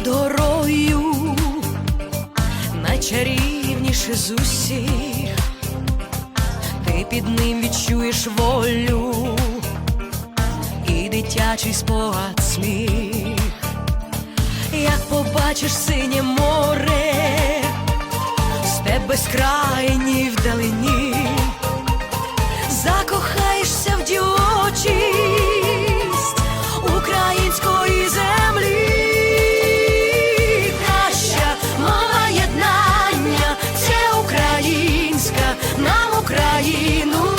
над горою, найчарівніше з усіх, ти під ним відчуєш волю і дитячий спогад сміх, як побачиш синє море, степ безкрайній вдалині, нам Україну.